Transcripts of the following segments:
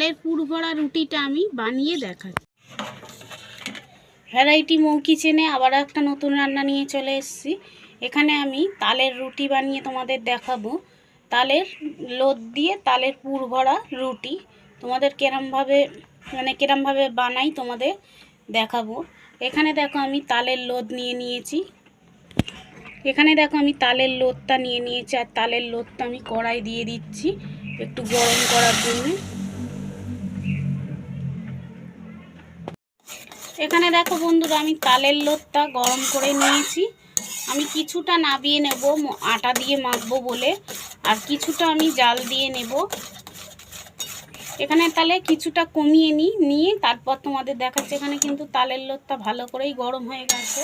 তালের পুর ভরা রুটিটা আমি বানিয়ে দেখাচ্ছি। ভ্যারাইটি মৌ কিচেনে আবার একটা নতুন রান্না নিয়ে চলে এসেছি। এখানে আমি তালের রুটি বানিয়ে তোমাদের দেখাবো। তালের লোদ দিয়ে তালের পুর ভরা রুটি। তোমাদের কেরমভাবে মানে কেরমভাবে বানাই তোমাদের দেখাবো। এখানে দেখো আমি তালের লোদ নিয়ে নিয়েছি। এখানে দেখো আমি তালের লোদটা নিয়ে নিয়েছি আর তালের লোদটা আমি কড়াই দিয়ে দিচ্ছি একটু গরম করার জন্য। এখানে দেখো বন্ধুরা, আমি তালের লোদটা গরম করে নিয়েছি। আমি কিছুটা নাবিয়ে নেব আটা দিয়ে মাখবো বলে, আর কিছুটা আমি জাল দিয়ে নেব। এখানে তাহলে কিছুটা কমিয়ে নিই নিয়ে তারপর তোমাদের দেখাচ্ছি, এখানে কিন্তু তালের লোদটা ভালো করেই গরম হয়ে গেছে।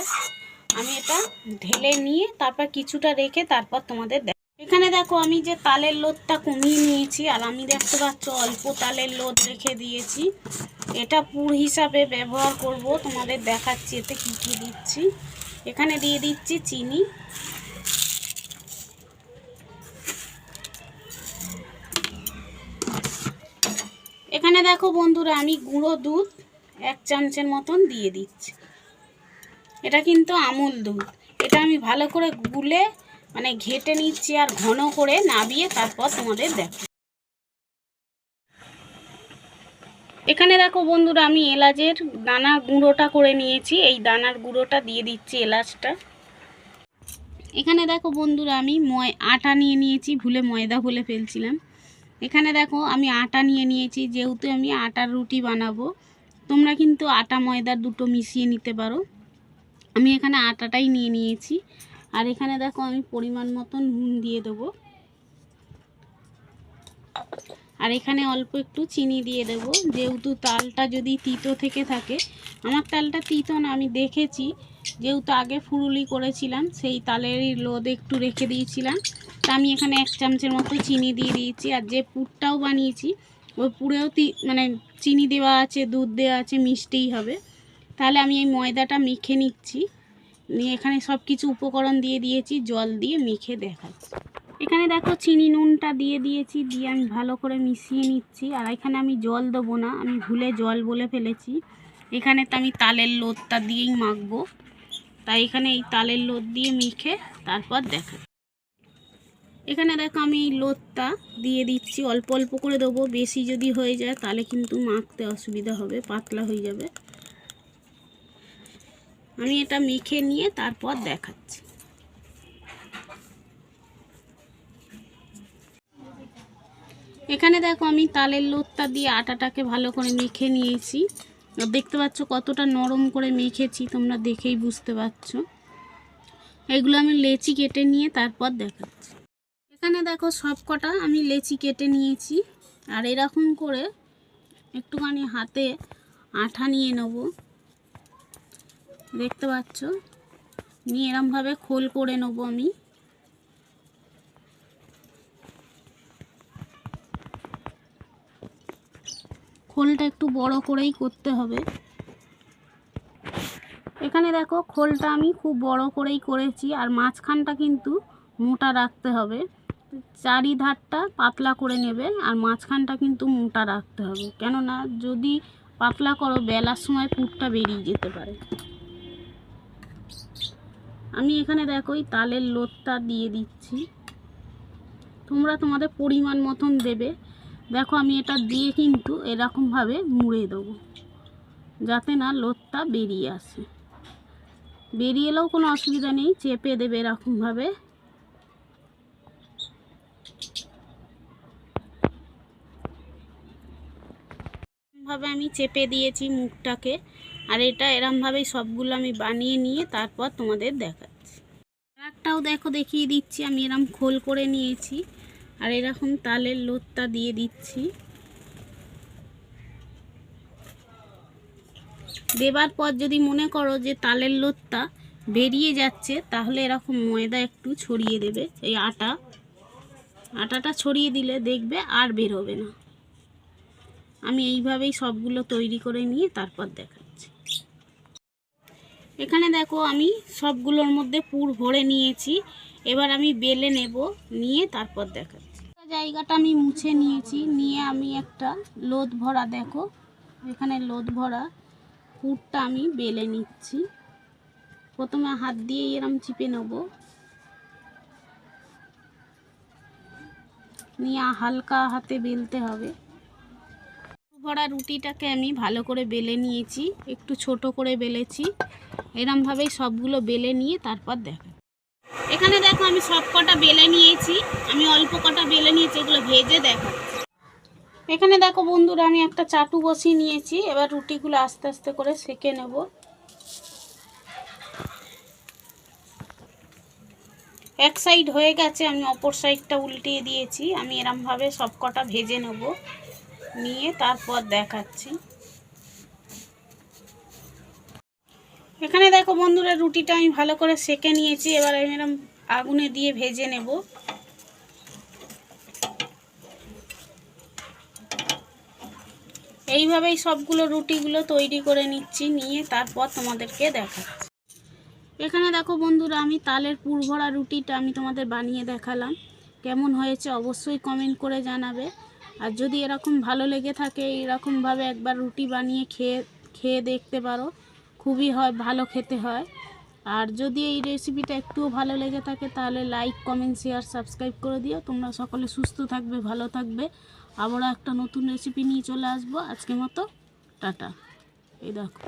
আমি এটা ঢেলে নিয়ে তারপর কিছুটা রেখে তারপর তোমাদের এখানে দেখো আমি যে তালের লোদটা কমিয়ে নিয়েছি, আর আমি দেখতে পাচ্ছ অল্প তালের লোদ রেখে দিয়েছি। এটা পুর হিসাবে ব্যবহার করব, তোমাদের দেখাচ্ছি এতে কি কি দিচ্ছি। এখানে দিয়ে দিচ্ছি চিনি। এখানে দেখো বন্ধুরা, আমি গুঁড়ো দুধ এক চামচের মতন দিয়ে দিচ্ছি। এটা কিন্তু আমুল দুধ। এটা আমি ভালো করে গুলে মানে ঘেটে নিচ্ছি আর ঘন করে নাবিয়ে তারপর তোমাদের দেখো। এখানে দেখো বন্ধুরা, আমি এলাচের দানার গুঁড়োটা করে নিয়েছি। এই দানার গুঁড়োটা দিয়ে দিচ্ছি এলাচটা। এখানে দেখো বন্ধুরা, আমি ময়, আটা নিয়ে নিয়েছি, ভুলে ময়দা ভুলে ফেলছিলাম। এখানে দেখো, আমি আটা নিয়ে নিয়েছি, যেহেতু আমি আটার রুটি বানাবো, তোমরা কিন্তু আটা ময়দার দুটো মিশিয়ে নিতে পারো। আমি এখানে আটাটাই নিয়ে নিয়েছি। আর এখানে দেখো আমি পরিমাণ মতন নুন দিয়ে দেবো। আর এখানে অল্প একটু চিনি দিয়ে দেব। যেহেতু তালটা যদি তিতো থেকে থাকে, আমার তালটা তিতো না, আমি দেখেছি, যেহেতু আগে ফুরুলি করেছিলাম, সেই তালেরই লোদ একটু রেখে দিয়েছিলাম। তা আমি এখানে এক চামচের মতো চিনি দিয়ে দিয়েছি, আর যে পুরটাও বানিয়েছি, ওই পুরেও মানে চিনি দেওয়া আছে, দুধ দেওয়া আছে, মিষ্টিই হবে। তাহলে আমি এই ময়দাটা মেখে নিচ্ছি। নিয়ে এখানে সব কিছু উপকরণ দিয়ে দিয়েছি, জল দিয়ে মেখে দেখাচ্ছি। এখানে দেখো চিনি নুনটা দিয়ে দিয়েছি, দিয়ে আমি ভালো করে মিশিয়ে নিচ্ছি। আর এখানে আমি জল দেবো না, আমি ভুলে জল বলে ফেলেছি। এখানে তো আমি তালের লোদটা দিয়েই মাখবো। তাই এখানে এই তালের লোদ দিয়ে মেখে তারপর দেখা এখানে দেখো আমি লোদটা দিয়ে দিচ্ছি, অল্প অল্প করে দেবো। বেশি যদি হয়ে যায় তাহলে কিন্তু মাখতে অসুবিধা হবে, পাতলা হয়ে যাবে। আমি এটা মেখে নিয়ে তারপর দেখাচ্ছি। এখানে দেখো আমি তালের লোদটা দিয়ে আটাটাকে ভালো করে মেখে নিয়েছি। দেখতে পাচ্ছ কতটা নরম করে মেখেছি, তোমরা দেখেই বুঝতে পারছ। এগুলো আমি লেচি কেটে নিয়ে তারপর দেখাচ্ছি। এখানে দেখো সব কটা আমি লেচি কেটে নিয়েছি। আর এরকম করে একটুখানি হাতে আঠা নিয়ে নেব। দেখতে পাচ্ছ? নিয়ে এরমভাবে খোল করে নেব আমি। খোলটা একটু বড় করেই করতে হবে। এখানে দেখো, খোলটা আমি খুব বড় করেই করেছি, আর মাঝখানটা কিন্তু মোটা রাখতে হবে। চারিধারটা পাতলা করে নেবে, আর মাঝখানটা কিন্তু মোটা রাখতে হবে। কেননা যদি পাতলা করো, বেলার সময় পুরটা বেরিয়ে যেতে পারে। আমি এখানে দেখো, এই তালের লোদটা দিয়ে দিচ্ছি। তোমরা তোমাদের পরিমাণ মতন দেবে। দেখো, আমি এটা দিয়ে কিন্তু এরকমভাবে মুড়ে দেবো, যাতে না লোদটা বেরিয়ে আসে। বেরিয়ে এলেও কোনো অসুবিধা নেই, চেপে দেবে এরকমভাবে। ভাবে আমি চেপে দিয়েছি মুখটাকে। আর এটা এরমভাবেই সবগুলো আমি বানিয়ে নিয়ে তারপর তোমাদের দেখাচ্ছি। একটাও দেখো দেখিয়ে দিচ্ছি, আমি এরম খোল করে নিয়েছি। আর এরকম তালের লোদটা দিয়ে দিচ্ছি। দেবার পর যদি মনে করো যে তালের লোদটা বেরিয়ে যাচ্ছে, তাহলে এরকম ময়দা একটু ছড়িয়ে দেবে, এই আটা। আটাটা ছড়িয়ে দিলে দেখবে আর বেরোবে না। আমি এইভাবেই সবগুলো তৈরি করে নিয়ে তারপর দেখাচ্ছি। এখানে দেখো আমি সবগুলোর মধ্যে পুর ভরে নিয়েছি। এবার আমি বেলে নেব, নিয়ে তারপর দেখাচ্ছি। জায়গাটা আমি মুছে নিয়েছি, নিয়ে আমি একটা লোদ ভরা দেখো, এখানে লোদ ভরা পুরটা আমি বেলে নিচ্ছি। প্রথমে হাত দিয়ে এরম চিপে নেব। নিয়ে হালকা হাতে বেলতে হবে। ভরা রুটিটাকে আমি ভালো করে বেলে নিয়েছি, একটু ছোট করে বেলেছি। এরমভাবেই সবগুলো বেলে নিয়ে তারপর দেখো। এখানে দেখো আমি সব কটা বেলে নিয়েছি, আমি অল্প কটা বেলে নিয়েছি, এগুলো ভেজে দেখো। এখানে দেখো বন্ধুরা আমি একটা চাটু বসিয়ে নিয়েছি, এবার রুটিগুলো আস্তে আস্তে করে সেকে নেব। এক সাইড হয়ে গেছে, আমি অপর সাইডটা উল্টিয়ে দিয়েছি, আমি এরমভাবে সব কটা ভেজে নেব। নিয়ে তারপর দেখাচ্ছি। এখানে দেখো বন্ধুরা, রুটিটা আমি ভালো করে সেকে নিয়েছি। এবার আমি এরম আগুনে দিয়ে ভেজে নেব। এইভাবেই সবগুলো রুটিগুলো তৈরি করে নিচ্ছি, নিয়ে তারপর তোমাদেরকে দেখাচ্ছি। এখানে দেখো বন্ধুরা, আমি তালের পুরভরা রুটিটা আমি তোমাদের বানিয়ে দেখালাম। কেমন হয়েছে অবশ্যই কমেন্ট করে জানাবে। আর যদি এরকম ভালো লেগে থাকে এরকমভাবে একবার রুটি বানিয়ে খেয়ে খেয়ে দেখতে পারো। খুবই হয়, ভালো খেতে হয়। আর যদি এই রেসিপিটা একটুও ভালো লেগে থাকে, তাহলে লাইক কমেন্ট শেয়ার সাবস্ক্রাইব করে দিও। তোমরা সকলে সুস্থ থাকবে, ভালো থাকবে। আবারও একটা নতুন রেসিপি নিয়ে চলে আসব। আজকে মতো, টাটা। এই দেখো।